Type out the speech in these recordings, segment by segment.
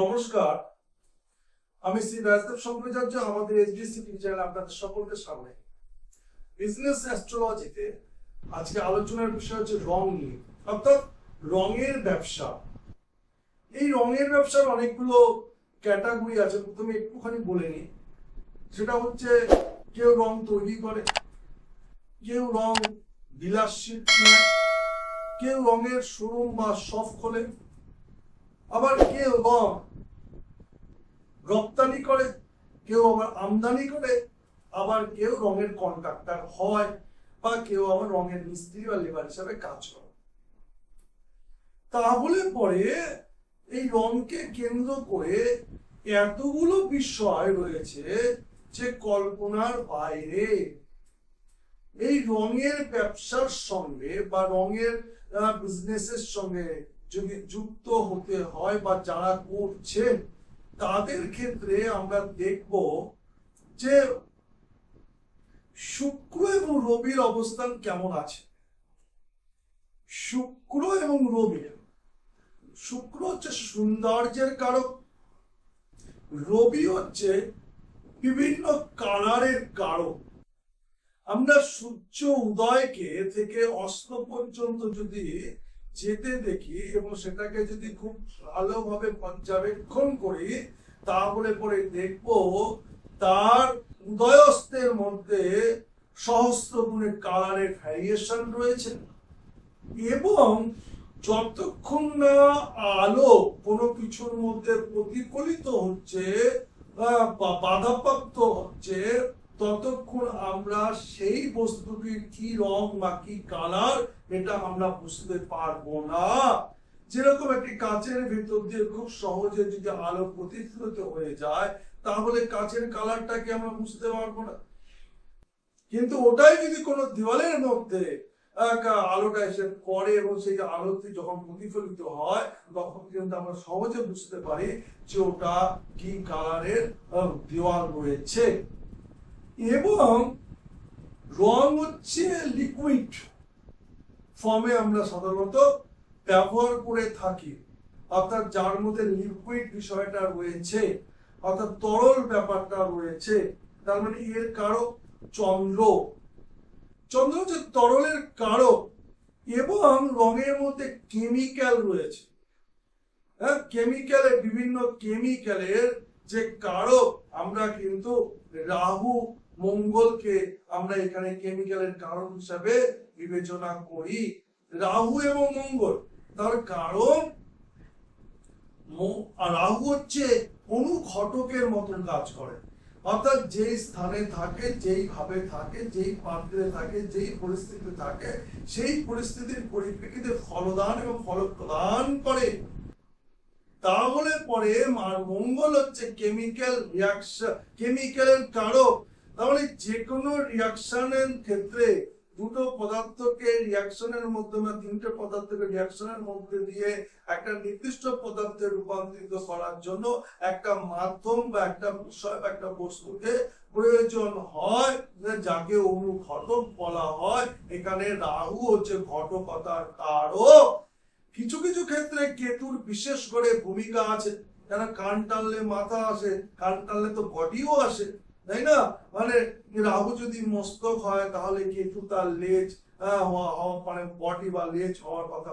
নমস্কার। আমি শ্রী রাজদেব শঙ্করাচার্য আমাদের এইচডিসি চ্যানেল আপনাদের সকলকে সামনে বিজনেস অ্যাস্ট্রোলজিতে আজকে আলোচনার বিষয় হচ্ছে রং নিয়ে, অর্থাৎ রঙের ব্যবসা। এই রঙের ব্যবসার অনেকগুলো ক্যাটাগরি আছে, প্রথমে একটুখানি বলে নিই। সেটা হচ্ছে, কেউ রং তৈরি করে, কেউ রং বিলাসী কেউ রঙের শোরুম বা শপ খোলে আবার কেউ রং রপ্তানি করে, কেউ আবার আমদানি করে, আবার কেউ রঙের কন্ট্রাক্টর হয় বা কেউ আবার রঙের মিস্ত্রি বা লেবার হিসাবে কাজ করে। তাহলে পরে এই রংকে কেন্দ্র করে এতগুলো বিষয় রয়েছে যে কল্পনার বাইরে। এই রঙের ব্যবসার সঙ্গে বা রঙের বিজনেসের সঙ্গে যুক্ত হতে হয় বা যারা করছেন তাদের ক্ষেত্রে আমরা দেখব যে শুক্র এবং রবির অবস্থান কেমন আছে। শুক্র এবং রবি, শুক্র হচ্ছে সৌন্দর্যের কারক, রবি হচ্ছে বিভিন্ন কালারের কারক। আমরা সূর্য উদয়কে থেকে অস্ত পর্যন্ত যদি যেতে দেখি এবং সেটাকে যদি খুব ভালোভাবে পর্যবেক্ষণ করি, তাহলে পরে দেখব তার উদয়স্তের মধ্যে সহস্র গুণের কালারের ভ্যারিয়েশন রয়েছে। এবং যতক্ষণ না আলো কোনো কিছুর মধ্যে প্রতিফলিত হচ্ছে, বা বাধাপ্রাপ্ত হচ্ছে, ততক্ষণ আমরা সেই বস্তুটির কি রং বা কি কালার এটা আমরা বুঝতে পারব না। যেরকম একটি কাচের ভিতর দিয়ে খুব সহজে যদি আলো প্রতিফলিত হয়ে যায়, তাহলে কাচের কালারটাকে আমরা বুঝতে পারব না? কিন্তু ওটাই যদি কোনো দেওয়ালের মধ্যে আলোটা এসে পড়ে এবং সেই আলোতে যখন প্রতিফলিত হয়, তখন কিন্তু আমরা সহজে বুঝতে পারি যে ওটা কি কালারের দেওয়াল রয়েছে। এবং রং হচ্ছে লিকুইড ফর্মে আমরা সাধারণত ব্যবহার করে থাকি। অর্থাৎ যার মধ্যে লিকুইড বিষয়টা রয়েছে, অর্থাৎ তরল ব্যাপারটা রয়েছে, তার মানে এর কারক চন্দ্র। চন্দ্র হচ্ছে তরলের কারক এবং রঙের মধ্যে কেমিক্যাল রয়েছে। হ্যাঁ কেমিক্যালের বিভিন্ন কেমিক্যালের যে কারক, আমরা কিন্তু রাহু, মঙ্গলকে আমরা এখানে কেমিক্যালের কারণ হিসাবে বিবেচনা করি, রাহু এবং মঙ্গল। তার কারণ রাহু হচ্ছে অনুঘটকের মতন কাজ করে। অর্থাৎ যেই স্থানে থাকে, যেই ভাবে থাকে, যেই পাত্রে থাকে, যেই পরিস্থিতি থাকে, সেই পরিস্থিতির পরিপ্রেক্ষিতে ফলদান এবং ফল প্রদান করে। তাহলে পরে আর মঙ্গল হচ্ছে কেমিক্যাল রিয়াকশন কেমিক্যালের কারক। তাহলে যে কোনো রিয়াকশনের ক্ষেত্রে দুটো পদার্থকে রিয়াকশনের মাধ্যমে তিনটে পদার্থকে রিয়াকশনের মধ্যে দিয়ে একটা নির্দিষ্ট পদার্থে রূপান্তরিত করার জন্য একটা মাধ্যম বা একটা বিষয় বা একটা বস্তুকে প্রয়োজন হয়, যাকে অনুঘটক বলা হয়। এখানে রাহু হচ্ছে ঘটকতার কারক। কিছু কিছু ক্ষেত্রে কেতুর বিশেষ করে ভূমিকা আছে। যারা কান টানলে মাথা আসে, কান টানলে তো বডিও আসে। তাই না? মানে রাহু যদি মস্তক হয়, তাহলে কেতু তার লেজ হওয়া- মানে বডি বা লেজ হওয়ার কথা।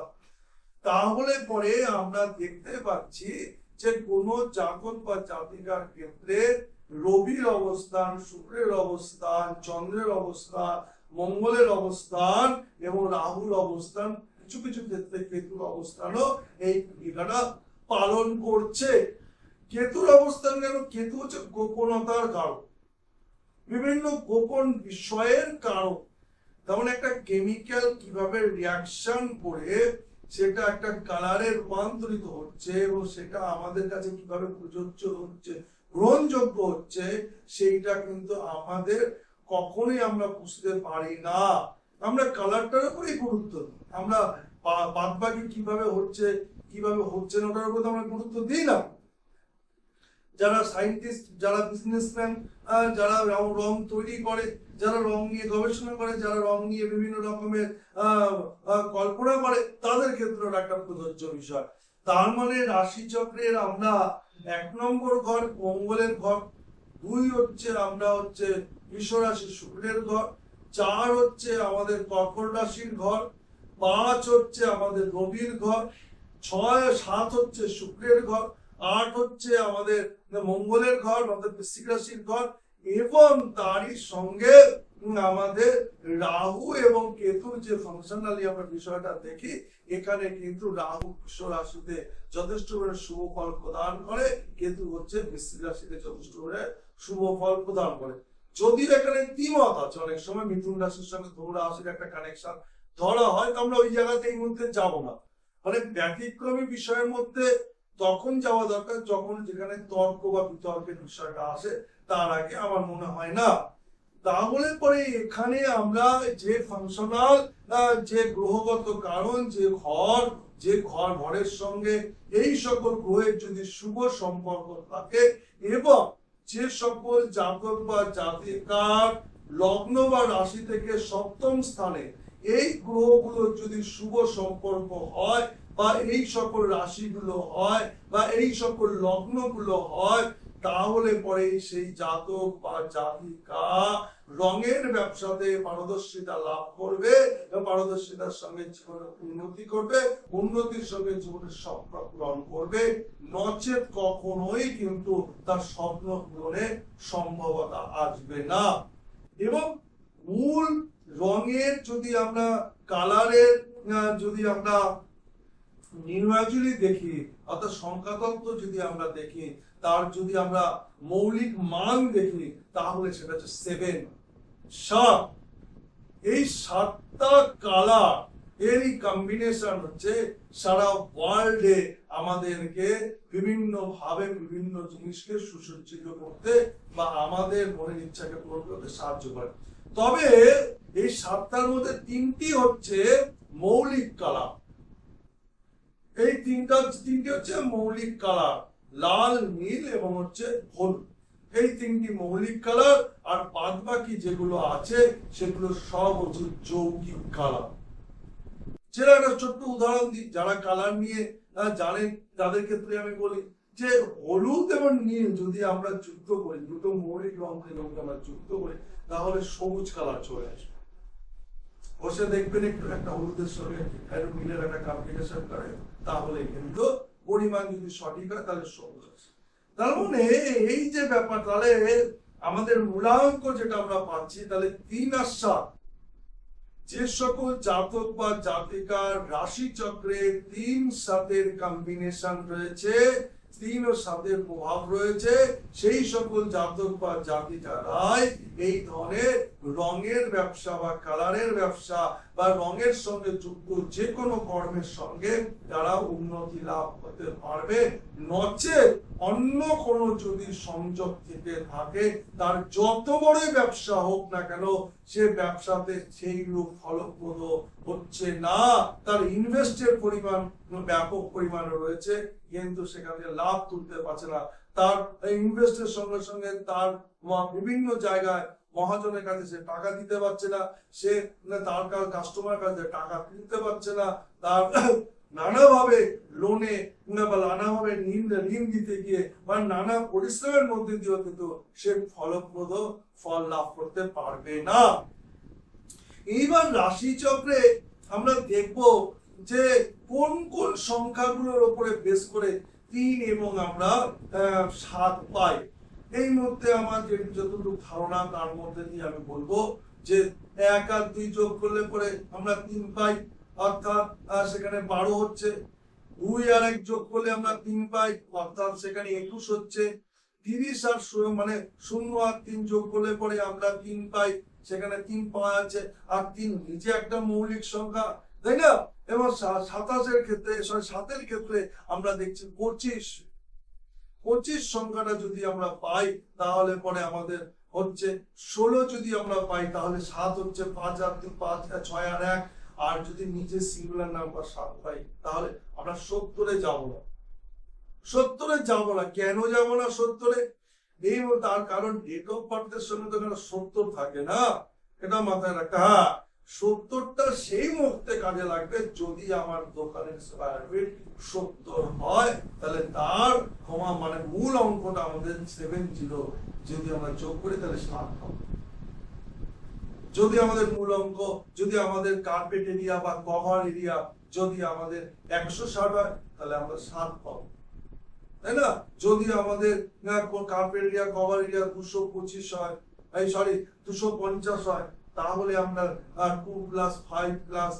তাহলে পরে আমরা দেখতে পাচ্ছি যে কোন জাতক বা জাতিকার ক্ষেত্রে রবির অবস্থান, শুক্রের অবস্থান, চন্দ্রের অবস্থান, মঙ্গলের অবস্থান এবং রাহুর অবস্থান, কিছু কিছু ক্ষেত্রে কেতুর অবস্থানও এই ভূমিকাটা পালন করছে। কেতুর অবস্থান কেন? কেতু হচ্ছে গোপনতার কারণ বিভিন্ন গোপন বিষয়ের কারণ। তেমন একটা কেমিক্যাল কীভাবে রিয়াকশন করে, সেটা একটা কালারে রূপান্তরিত হচ্ছে এবং সেটা আমাদের কাছে কীভাবে প্রযোজ্য হচ্ছে, গ্রহণযোগ্য হচ্ছে, সেইটা কিন্তু আমাদের কখনোই আমরা বুঝতে পারি না। আমরা কালারটার উপরেই গুরুত্ব। আমরা বাদ বাকি কীভাবে হচ্ছে কীভাবে হচ্ছে না ওটার উপর তো আমরা গুরুত্ব দিই না। যারা সায়েন্টিস্ট যারা বিজনেসম্যান যারা রং রং তৈরি করে, যারা রং নিয়ে গবেষণা করে, যারা রং নিয়ে বিভিন্ন রকমের কল্পনা করে, তাদের ক্ষেত্রে একটা প্রযোজ্য বিষয়। তার মানে রাশি চক্রের আমরা এক নম্বর ঘর, মঙ্গলের ঘর, দুই হচ্ছে আমরা হচ্ছে বিশ্ব রাশি শুক্রের ঘর, চার হচ্ছে আমাদের কর্কট রাশির ঘর, পাঁচ হচ্ছে আমাদের রবির ঘর, ছয়, সাত হচ্ছে শুক্রের ঘর আট হচ্ছে আমাদের মঙ্গলের ঘর, আমাদের বৃশ্চিক রাশির ঘর, এবং তারই সঙ্গে আমাদের রাহু এবং কেতুর যে ফাংশনালি আমরা বিষয়টা দেখি, এখানে কিন্তু রাহু বিশ্ব রাশিতে যথেষ্ট করে শুভ ফল প্রদান করে, কেতু হচ্ছে বৃশ্চিক রাশিতে যথেষ্ট করে শুভ ফল প্রদান করে। যদিও এখানে দ্বিমত আছে, অনেক সময় মিথুন রাশির সঙ্গে ধনু রাশির একটা কানেকশন ধরা হয়, তো আমরা ওই জায়গাতে এই মুহূর্তে যাব না। মানে ব্যতিক্রমী বিষয়ের মধ্যে তখন যাওয়া দরকার, যখন যেখানে তর্ক বা বিতর্কের বিষয়টা আসে, তার আগে আমার মনে হয় না। তাহলে পরে এখানে আমরা যে ফাংশনাল যে গ্রহগত কারণ, যে ঘর যে ঘর ঘরের সঙ্গে এই সকল গ্রহের যদি শুভ সম্পর্ক থাকে এবং যে সকল জাতক বা জাতিকার লগ্ন বা রাশি থেকে সপ্তম স্থানে এই গ্রহগুলোর যদি শুভ সম্পর্ক হয় বা এই সকল রাশিগুলো হয় বা এই সকল লগ্নগুলো হয়, তাহলে পরে সেই জাতক বা জাতিকা রঙের ব্যবসাতে পারদর্শিতা লাভ করবে পারদর্শিতার সঙ্গে জীবনে উন্নতি করবে, উন্নতির সঙ্গে জীবনের স্বপ্ন পূরণ করবে। নচেত কখনোই কিন্তু তার স্বপ্ন পূরণে সম্ভবতা আসবে না। এবং মূল রঙের যদি আমরা, কালারের যদি আমরা নির্ণয়গুলি দেখি, অর্থাৎ সংখ্যাতত্ত্ব যদি আমরা দেখি, তার যদি আমরা মৌলিক মান দেখি, তাহলে সেটা হচ্ছে সেভেন সাত। এই সাতটা কালার এরই কম্বিনেশন হচ্ছে সারা ওয়ার্ল্ডে আমাদেরকে বিভিন্ন ভাবে বিভিন্ন জিনিসকে সুসজ্জিত করতে বা আমাদের মনের ইচ্ছাকে পূরণ করতে সাহায্য করে। তবে এই সাতটার মধ্যে তিনটি হচ্ছে মৌলিক কালার এই তিনটা তিনটি হচ্ছে মৌলিক কালার লাল, নীল এবং হচ্ছে হলুদ। এই তিনটি মৌলিক কালার আর বাদ বাকি যেগুলো আছে, সেগুলো সব হচ্ছে যৌগিক কালার যেটা একটা ছোট্ট উদাহরণ দিই, যারা কালার নিয়ে জানেন তাদের ক্ষেত্রে আমি বলি যে হলুদ এবং নীল যদি আমরা যুক্ত করি, দুটো মৌলিক রঙকে যদি আমরা যুক্ত করি, তাহলে সবুজ কালার চলে আসবে। বসে দেখবেন একটু একটা হলুদের সঙ্গে নীলের একটা কম্বিনেশন করে, তাহলে কিন্তু পরিমাণ যদি সঠিক হয়, তাহলে সবুজ আসে তার মানে এই যে ব্যাপার, তাহলে আমাদের মূলাঙ্ক যেটা আমরা পাচ্ছি, তাহলে তিন সাত। যে সকল জাতক বা জাতিকার রাশি চক্রে তিন সাতের কম্বিনেশন রয়েছে। তিন ও সাতের প্রভাব রয়েছে। সেই সকল জাতক বা জাতিকারাই এই ধরনের রঙের ব্যবসা বা কালারের ব্যবসা বা রঙের সঙ্গে যুক্ত যে কোনো কর্মের সঙ্গে তারা উন্নতি লাভ করতে পারবে, নচেত অন্য কোনো যদি সংযোগ থেকে থাকে, তার যত বড়ই ব্যবসা হোক না কেন, সে ব্যবসাতে সেই রূপ ফলপ্রদ হচ্ছে না। তার ইনভেস্টের পরিমাণ ব্যাপক পরিমাণে রয়েছে, কিন্তু সেখান লাভ তুলতে পারছে না, তার ইনভেস্টের সঙ্গে সঙ্গে তার বিভিন্ন জায়গায় মহাজনের কাছে সে টাকা দিতে পারছে না, সে তার কাস্টমার কাছে টাকা কিনতে পারছে না, তার নানাভাবে লোনে বা নানাভাবে ঋণ দিতে গিয়ে বা নানা পরিশ্রমের মধ্যে দিয়ে কিন্তু সে ফলপ্রদ ফল লাভ করতে পারবে না। এইবার রাশি চক্রে আমরা দেখব যে কোন কোন সংখ্যাগুলোর উপরে বেশ করে তিন এবং আমরা সাত পাই। এই মধ্যে আমার যতটুকু ধারণা, তার মধ্যে দিয়ে আমি বলব যে এক আর দুই যোগ করলে পরে আমরা তিন পাই, অর্থাৎ সেখানে বারো হচ্ছে। দুই আর এক যোগ করলে আমরা তিন পাই, অর্থাৎ সেখানে একুশ হচ্ছে। তিরিশ আর মানে শূন্য আর তিন যোগ করলে পরে আমরা তিন পাই, সেখানে তিন পাওয়া যাচ্ছে আর তিন নিজে একটা মৌলিক সংখ্যা, তাই না? এবং সাতাশের ক্ষেত্রে সাতের ক্ষেত্রে আমরা দেখছি পঁচিশ। পঁচিশ সংখ্যাটা যদি আমরা পাই, তাহলে পরে আমাদের হচ্ছে ষোলো যদি আমরা পাই, তাহলে সাত হচ্ছে পাঁচ আর তিন, পাঁচ, ছয় আর এক। আর যদি নিজে সিঙ্গুলার নাম্বার সাত পাই, তাহলে আমরা সত্তরে যাব না। সত্তরে যাব না। কেন যাব না সত্তরে? এই তার কারণ ডেট অফ বার্থের সঙ্গে তো সত্তর থাকে না। এটা মাথায় রাখতে হ্যাঁ। সত্তরটা সেই মুহূর্তে কাজে লাগবে যদি আমার দোকানের স্কোয়ার ফিট সত্তর হয়, তাহলে তার ক্ষমা মানে মূল অঙ্কটা আমাদের সেভেন জিরো যদি আমরা যোগ করি তাহলে সাত হবে। যদি আমাদের মূল অঙ্ক, যদি আমাদের কার্পেট এরিয়া বা কভার এরিয়া যদি আমাদের একশো ষাট হয়, তাহলে আমরা সাত পাবো। তাই না? যদি আমাদের কার্পেট এরিয়া কভার এরিয়া দুশো পঁচিশ হয় সরি দুশো পঞ্চাশ হয় তাহলে আমরা two plus five plus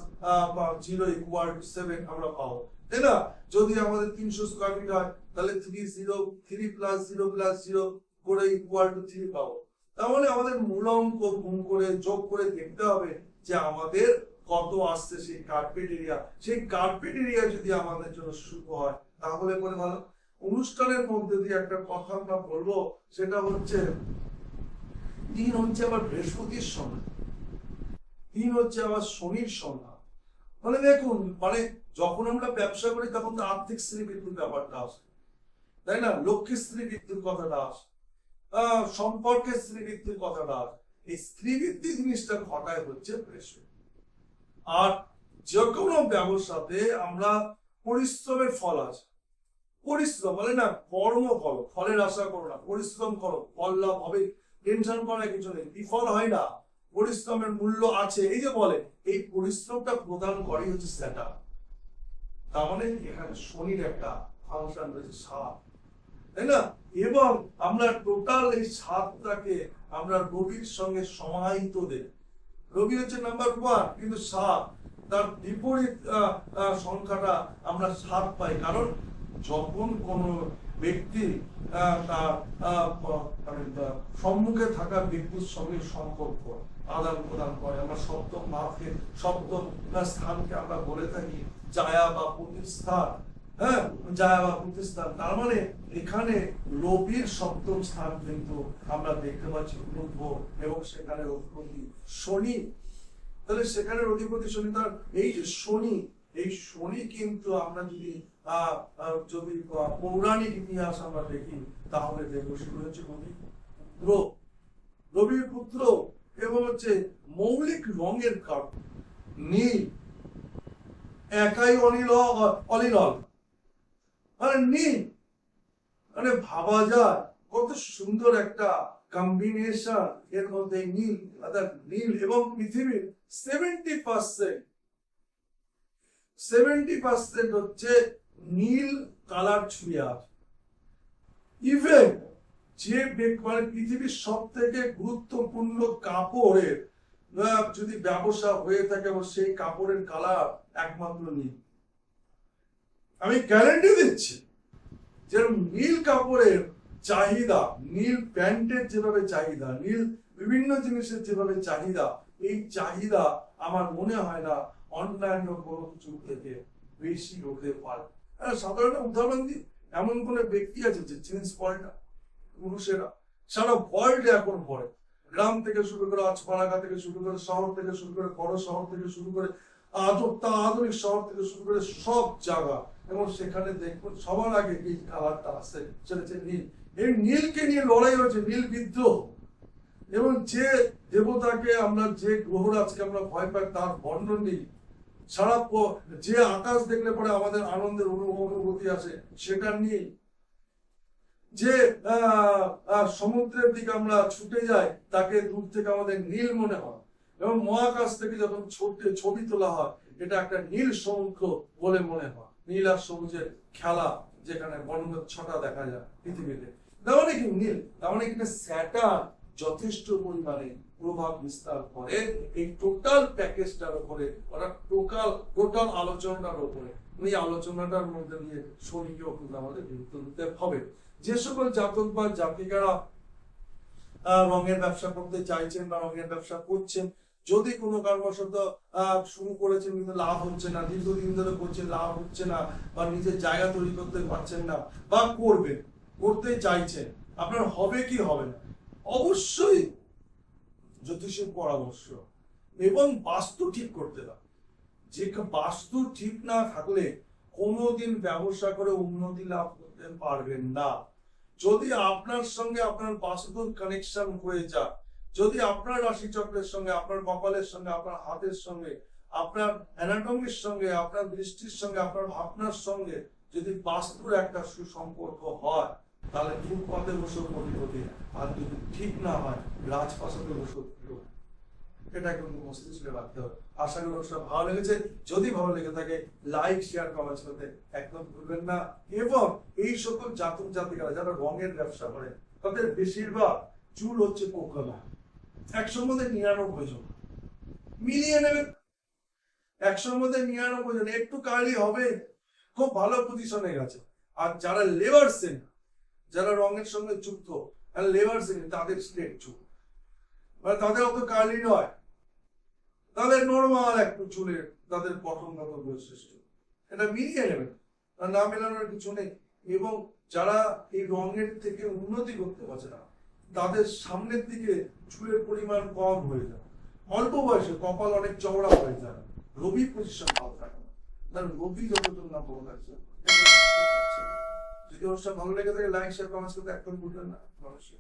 zero equal to seven আমরা পাবো। তাই না? যদি আমাদের তিনশো স্কোয়ার ফিট হয়, তাহলে three zero three plus zero plus zero করে ইকুয়াল টু থ্রি পাবো। তাহলে আমাদের মূল অঙ্ক গুণ করে, যোগ করে দেখতে হবে যে আমাদের কত আসছে সেই কার্পেট এরিয়া সেই কার্পেট এরিয়া যদি আমাদের জন্য শুভ হয়, তাহলে পরে ভালো। অনুষ্ঠানের মধ্যে দিয়ে একটা কথা আমরা বলব, সেটা হচ্ছে, দিন হচ্ছে আবার বৃহস্পতির সময়। দিন হচ্ছে আমার শনির সংখ্যা মানে দেখুন মানে যখন আমরা ব্যবসা করি, তখন তো আর্থিক স্ত্রী বৃদ্ধির ব্যাপারটা আসে। তাই না? লক্ষ্মী স্ত্রী বৃদ্ধির কথাটা আসে। সম্পর্কের স্ত্রী বৃদ্ধির কথাটা আসে। এই স্ত্রী বৃদ্ধি জিনিসটা ঘটায় হচ্ছে বৃহস্পতি আর যে কোনো ব্যবসাতে আমরা পরিশ্রমের ফল আছে। পরিশ্রম বলে না, কর্ম করো ফলের আশা করো না, পরিশ্রম করো। ফল লাভ হবে, টেনশন করার কিছু নেই। বিফল হয় না। পরিশ্রমের মূল্য আছে। এই যে বলে এই পরিশ্রমটা প্রদান করে হচ্ছে সেটা তার মানে এখানে শনির একটা ফাংশন রয়েছে সাত। তাই না? এবং আমরা টোটাল এই সাতটাকে আমরা রবির সঙ্গে সমাহিত দেই। রবি হচ্ছে নাম্বার ওয়ান কিন্তু সাত তার বিপরীত সংখ্যাটা আমরা সাত পাই। কারণ যখন কোন ব্যক্তি তার মানে, সম্মুখে থাকা ব্যক্তির সঙ্গে সম্পর্ক আদান প্রদান করে। আমরা সপ্তম ভাবকে সপ্তম স্থানকে আমরা বলে থাকি জায়া বা প্রতিস্থান হ্যাঁ জায়া বা প্রতিস্থান তার মানে এখানে রবির সপ্তম স্থান কিন্তু আমরা দেখতে পাচ্ছি পূর্ব এবং সেখানে অধিপতি শনি। তাহলে সেখানে অধিপতি শনি, তার এই যে শনি, এই শনি কিন্তু আমরা যদি যদি পৌরাণিক ইতিহাস আমরা দেখি, তাহলে দেখব সেগুলো হচ্ছে রবি। রবির পুত্র এবং হচ্ছে মৌলিক রঙের কারণ। নীল, একাই অনিল অলিনল মানে নীল। মানে ভাবা যায়, কত সুন্দর একটা কম্বিনেশন এর মধ্যে নীল অর্থাৎ নীল এবং পৃথিবীর সেভেন্টি পার্সেন্ট সেভেন্টি পার্সেন্ট হচ্ছে নীল কালার ছুঁয়ে আছে ইভেন যে মানে পৃথিবীর সব থেকে গুরুত্বপূর্ণ কাপড়ের যদি ব্যবসা হয়ে থাকে এবং সেই কাপড়ের কালার একমাত্র নীল। আমি গ্যারান্টি দিচ্ছি যেরকম নীল কাপড়ের চাহিদা, নীল প্যান্টের যেভাবে চাহিদা, নীল বিভিন্ন জিনিসের যেভাবে চাহিদা, এই চাহিদা আমার মনে হয় না অন্যান্য কোনো কিছু থেকে বেশি হতে পারে। সাধারণ উদাহরণ দিই, এমন কোন ব্যক্তি আছে যে জিন্স পরে না পুরুষেরা। সারা ওয়ার্ল্ডে এখন পরে গ্রাম থেকে শুরু করে আজপাড়াগা থেকে শুরু করে শহর থেকে শুরু করে বড় শহর থেকে শুরু করে আধুনিক আধুনিক শহর থেকে শুরু করে সব জায়গা। এবং সেখানে দেখবেন সবার আগে এই কালারটা আসে হচ্ছে নীল। এই নীলকে নিয়ে লড়াই হয়েছে নীল বিদ্রোহ। এবং যে দেবতাকে আমরা, যে গ্রহরাজকে আমরা ভয় পাই, তার বর্ণন নেই। সারা যে আকাশ দেখলে পরে আমাদের আনন্দের অনু- অনুভূতি আসে, সেটা নেই। যে সমুদ্রের দিকে আমরা ছুটে যাই, তাকে দূর থেকে আমাদের নীল মনে হয়। এবং মহাকাশ থেকে যখন ছবি তোলা হয়, এটা একটা নীল সমুদ্র বলে মনে হয়। নীল আর সবুজের খেলা যেখানে বর্ণ ছটা দেখা যায় পৃথিবীতে। তার মানে কি নীল? তার মানে এখানে স্যাটার যথেষ্ট পরিমাণে প্রভাব বিস্তার করে এই টোটাল প্যাকেজটার উপরে অর্থাৎ টোটাল টোটাল আলোচনাটার উপরে। এই আলোচনাটার মধ্যে দিয়ে শনিকেও কিন্তু আমাদের গুরুত্ব দিতে হবে। যে সকল জাতক বা জাতিকারা রঙের ব্যবসা করতে চাইছেন বা রঙের ব্যবসা করছেন, যদি কোনো কারণবশত শুরু করেছেন কিন্তু লাভ হচ্ছে না, দীর্ঘদিন ধরে করছেন, লাভ হচ্ছে না বা নিজের জায়গা তৈরি করতে পারছেন না বা করবেন, করতে চাইছেন, আপনার হবে কি হবে না? অবশ্যই জ্যোতিষের পরামর্শ এবং বাস্তু ঠিক করতে হবে। যে বাস্তু ঠিক না থাকলে কোনোদিন ব্যবসা করে উন্নতি লাভ করতে পারবেন না। যদি আপনার সঙ্গে আপনার বাস্তুর কানেকশন হয়ে যায়, যদি আপনার রাশি চক্রের সঙ্গে, আপনার কপালের সঙ্গে, আপনার হাতের সঙ্গে, আপনার অ্যানাটমির সঙ্গে, আপনার দৃষ্টির সঙ্গে, আপনার ভাবনার সঙ্গে যদি বাস্তুর একটা সুসম্পর্ক হয়, তাহলে ফুটপাতে বসেও কোটিপতি আর যদি ঠিক না হয়, রাজপ্রাসাদে বসেও এটা কিন্তু মস্তিষ্কে রাখতে হবে আশা করি অনুষ্ঠান ভালো লেগেছে। যদি ভালো লেগে থাকে লাইক শেয়ার কমেন্টস করতে একদম ভুলবেন না। এবং এই সকল জাতক জাতিকারা যারা রঙের ব্যবসা করে, তাদের বেশিরভাগ চুল হচ্ছে পোকলা মধ্যে নিরানব্বই জন। মিলিয়ে নেবেন একশোর মধ্যে নিরানব্বই জন। একটু কালি হবে। খুব ভালো পজিশনে গেছে। আর যারা লেবার সেন যারা রঙের সঙ্গে যুক্ত লেবার সেন তাদের স্ট্রেট চুল। মানে তাদের অত কালি নয়। তাদের নর্মাল একটু চুলের তাদের গঠনগত বৈশিষ্ট্য। এটা মিলিয়ে নেবেন। আর না মেলানোর কিছু নেই। এবং যারা এই রঙের থেকে উন্নতি করতে পারছে না, তাদের সামনের দিকে চুলের পরিমাণ কম হয়ে যায়। অল্প বয়সে কপাল অনেক চওড়া হয়ে যায়। রবি পজিশন ভালো থাকে না। তার রবি যতটুকু না ভালো লাগছে যদি অনুষ্ঠান ভালো লেগে থাকে লাইক শেয়ার কমেন্টস করতে একদম ভুলবেন না। নমস্কার